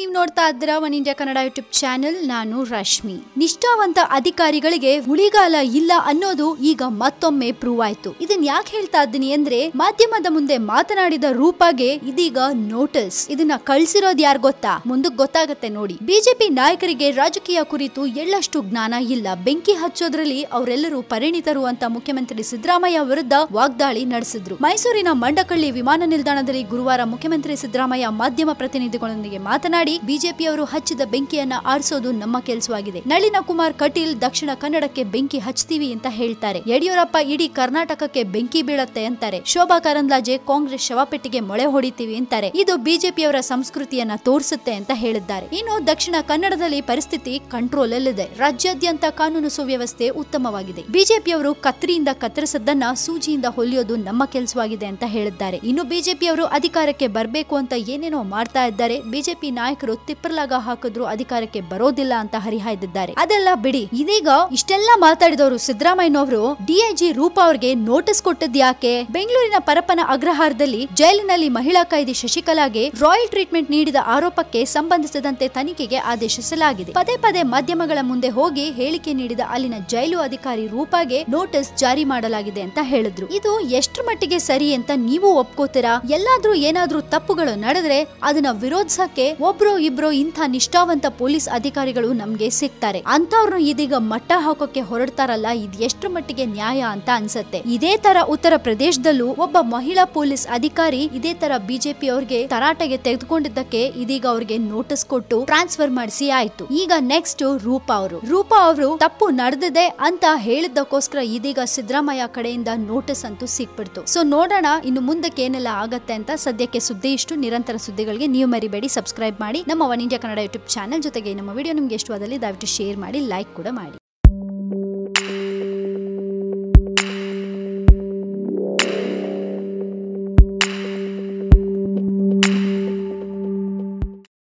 ನೀವು ನೋಡ್ತಾ ಇದ್ರ One India Kannada YouTube channel. ನಾನು ರಶ್ಮಿ. ನಿಷ್ಠಾವಂತ ಅಧಿಕಾರಿಗಳಿಗೆ ಹುಳಿಗಾಲ ಇಲ್ಲ ಅನ್ನೋದು ಈಗ ಮತ್ತೊಮ್ಮೆ ಪ್ರೂವ್ ಆಯ್ತು. ಇದನ್ನ ಯಾಕೆ ಹೇಳ್ತಾ ಇದ್ದೀನಿ ಅಂದ್ರೆ ಮಾಧ್ಯಮದ ಮುಂದೆ ಮಾತನಾಡಿದ ರೂಪಾಗೆ ಇದೀಗ ನೋಟಿಸ್ ಇದನ್ನ ಕಳ್ಸಿರೋದ್ ಯಾರ್ ಗೊತ್ತಾ? ಮುಂದಕ್ಕೆ ಗೊತ್ತಾಗತ್ತೆ ನೋಡಿ. ಬಿಜೆಪಿ ನಾಯಕರಿಗೆ ರಾಜಕೀಯ ಕುರಿತು ಎಳ್ಳಷ್ಟು ಜ್ಞಾನ ಇಲ್ಲ. ಬೆಂಕಿ ಹಚ್ಚೋದ್ರಲ್ಲಿ ಅವರೆಲ್ಲರೂ ಪರಿಣಿತರು ಅಂತ ಮುಖ್ಯಮಂತ್ರಿ ಸಿದ್ದರಾಮಯ್ಯ ವಿರುದ್ಧ ವಾಗ್ದಾಳಿ ನಡೆಸಿದ್ರು. ಮೈಸೂರಿನ ಮಂಡಕಳ್ಳಿ ವಿಮಾನ ನಿಲ್ದಾಣದಲ್ಲಿ ಗುರುವಾರ ಮುಖ್ಯಮಂತ್ರಿ ಸಿದ್ದರಾಮಯ್ಯ ಮಾಧ್ಯಮ ಪ್ರತಿನಿಧಿಗಳೊಂದಿಗೆ ಮಾತನಾಡಿ ಬಿಜೆಪಿಯವರು ಹಚ್ಚಿದ ಬೆಂಕಿಯನ್ನ ಆರಿಸೋದು ನಮ್ಮ ಕೆಲಸವಾಗಿದೆ. ನಳಿನ ಕುಮಾರ್ ಕಟೀಲ್ ದಕ್ಷಿಣ ಕನ್ನಡಕ್ಕೆ ಬೆಂಕಿ ಹಚ್ತೀವಿ ಅಂತ ಹೇಳ್ತಾರೆ. ಯಡಿಯೂರಪ್ಪ ಇಡೀ ಕರ್ನಾಟಕಕ್ಕೆ ಬೆಂಕಿ ಬೀಳತ್ತೆ ಅಂತಾರೆ. ಶೋಭಾ ಕರಂದ್ಲಾಜೆ ಕಾಂಗ್ರೆಸ್ ಶವಪೆಟ್ಟಿಗೆ ಮೊಳೆ ಹೊಡಿತೀವಿ ಅಂತಾರೆ. ಇದು ಬಿಜೆಪಿಯವರ ಸಂಸ್ಕೃತಿಯನ್ನ ತೋರಿಸುತ್ತೆ ಅಂತ ಹೇಳಿದ್ದಾರೆ. ಇನ್ನು ದಕ್ಷಿಣ ಕನ್ನಡದಲ್ಲಿ ಪರಿಸ್ಥಿತಿ ಕಂಟ್ರೋಲ್ ಅಲ್ಲಿದೆ ರಾಜ್ಯಾದ್ಯಂತ ಕಾನೂನು ಸುವ್ಯವಸ್ಥೆ ಉತ್ತಮವಾಗಿದೆ. ಬಿಜೆಪಿಯವರು ಕತ್ರಿಯಿಂದ ಕತ್ತರಿಸದ್ದನ್ನ ಸೂಜಿಯಿಂದ ಹೊಲಿಯೋದು ನಮ್ಮ ಕೆಲಸವಾಗಿದೆ ಅಂತ ಹೇಳಿದ್ದಾರೆ. ಇನ್ನು ಬಿಜೆಪಿಯವರು ಅಧಿಕಾರಕ್ಕೆ ಬರಬೇಕು ಅಂತ ಏನೇನೋ ಮಾಡ್ತಾ ಇದ್ದಾರೆ. ಬಿಜೆಪಿ ನಾಯಕರು ತಿಪ್ಪರ್ಲಾಗ ಹಾಕಿದ್ರು, ಅಧಿಕಾರಕ್ಕೆ ಬರೋದಿಲ್ಲ ಅಂತ ಹರಿಹಾಯ್ದಿದ್ದಾರೆ. ಅದೆಲ್ಲ ಬಿಡಿ. ಇದೀಗ ಇಷ್ಟೆಲ್ಲ ಮಾತಾಡಿದವರು ಸಿದ್ದರಾಮಯ್ಯನವರು, ಡಿಐಜಿ ರೂಪಾ ಅವರಿಗೆ ನೋಟಿಸ್ ಕೊಟ್ಟದ್ ಯಾಕೆ? ಬೆಂಗಳೂರಿನ ಪರಪನ ಅಗ್ರಹಾರದಲ್ಲಿ ಜೈಲಿನಲ್ಲಿ ಮಹಿಳಾ ಕೈದಿ ಶಶಿಕಲಾಗೆ ರಾಯಲ್ ಟ್ರೀಟ್ಮೆಂಟ್ ನೀಡಿದ ಆರೋಪಕ್ಕೆ ಸಂಬಂಧಿಸಿದಂತೆ ತನಿಖೆಗೆ ಆದೇಶಿಸಲಾಗಿದೆ. ಪದೇ ಪದೇ ಮಾಧ್ಯಮಗಳ ಮುಂದೆ ಹೋಗಿ ಹೇಳಿಕೆ ನೀಡಿದ ಅಲ್ಲಿನ ಜೈಲು ಅಧಿಕಾರಿ ರೂಪಾಗೆ ನೋಟಿಸ್ ಜಾರಿ ಮಾಡಲಾಗಿದೆ ಅಂತ ಹೇಳಿದ್ರು. ಇದು ಎಷ್ಟರ ಮಟ್ಟಿಗೆ ಸರಿ ಅಂತ ನೀವು ಒಪ್ಕೋತೀರಾ? ಎಲ್ಲಾದ್ರೂ ಏನಾದ್ರೂ ತಪ್ಪುಗಳು ನಡೆದ್ರೆ ಅದನ್ನ ವಿರೋಧಿಸಕ್ಕೆ ಒಬ್ರು ಇಬ್ರು ಇಂಥ ನಿಷ್ಠಾವಂತ ಪೊಲೀಸ್ ಅಧಿಕಾರಿಗಳು ನಮ್ಗೆ ಸಿಗ್ತಾರೆ. ಅಂತವ್ರನ್ನ ಇದೀಗ ಮಟ್ಟ ಹಾಕೋಕೆ ಹೊರಡ್ತಾರಲ್ಲ, ಇದ್ ಎಷ್ಟು ಮಟ್ಟಿಗೆ ನ್ಯಾಯ ಅಂತ ಅನ್ಸುತ್ತೆ. ಇದೇ ತರ ಉತ್ತರ ಪ್ರದೇಶದಲ್ಲೂ ಒಬ್ಬ ಮಹಿಳಾ ಪೊಲೀಸ್ ಅಧಿಕಾರಿ ಇದೇ ತರ ಬಿಜೆಪಿ ಅವ್ರಿಗೆ ತರಾಟೆಗೆ ತೆಗೆದುಕೊಂಡಿದ್ದಕ್ಕೆ ಇದೀಗ ಅವ್ರಿಗೆ ನೋಟಿಸ್ ಕೊಟ್ಟು ಟ್ರಾನ್ಸ್ಫರ್ ಮಾಡಿಸಿ ಆಯ್ತು. ಈಗ ನೆಕ್ಸ್ಟ್ ರೂಪಾ ಅವರು. ರೂಪಾ ಅವರು, ತಪ್ಪು ನಡೆದಿದೆ ಅಂತ ಹೇಳಿದ್ದಕ್ಕೋಸ್ಕರ ಇದೀಗ ಸಿದ್ದರಾಮಯ್ಯ ಕಡೆಯಿಂದ ನೋಟಿಸ್ ಅಂತೂ ಸಿಕ್ಬಿಡ್ತು. ಸೊ ನೋಡೋಣ, ಇನ್ನು ಮುಂದಕ್ಕೆ ಏನೆಲ್ಲ ಆಗತ್ತೆ ಅಂತ ಸದ್ಯಕ್ಕೆ ಸುದ್ದಿ ಇಷ್ಟು ನಿರಂತರ ಸುದ್ದಿಗಳಿಗೆ ನೀವು ಮರಿಬೇಡಿ, ಸಬ್ಸ್ಕ್ರೈಬ್ ಮಾಡಿ ನಮ್ಮ One India Kannada YouTube channel ಜೊತೆಗೆ ನಮ್ಮ ವಿಡಿಯೋ ನಿಮ್ಗೆ ಇಷ್ಟವಾದಲ್ಲಿ ದಯವಿಟ್ಟು ಶೇರ್ ಮಾಡಿ ಲೈಕ್ ಕೂಡ ಮಾಡಿ.